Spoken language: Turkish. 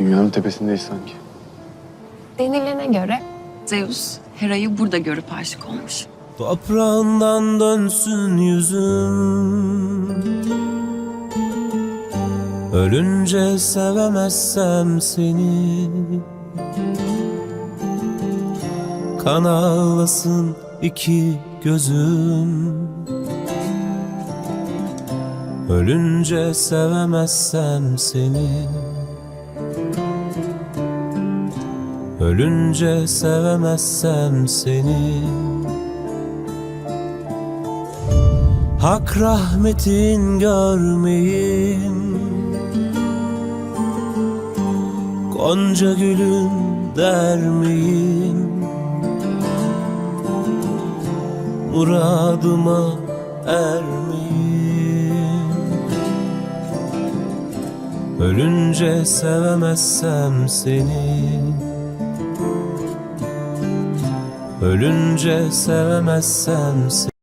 Dünyanın tepesindeyiz sanki. Denilene göre Zeus Hera'yı burada görüp aşık olmuş. Toprağından dönsün yüzüm Ölünce sevemezsem seni Kan ağlasın iki gözüm Ölünce sevemezsem seni Ölünce sevemezsem seni. Hak rahmetin görmeyim Gonca gülün dermeyim Muradıma ermeyim Ölünce sevemezsem seni Ölünce sevemezsem seni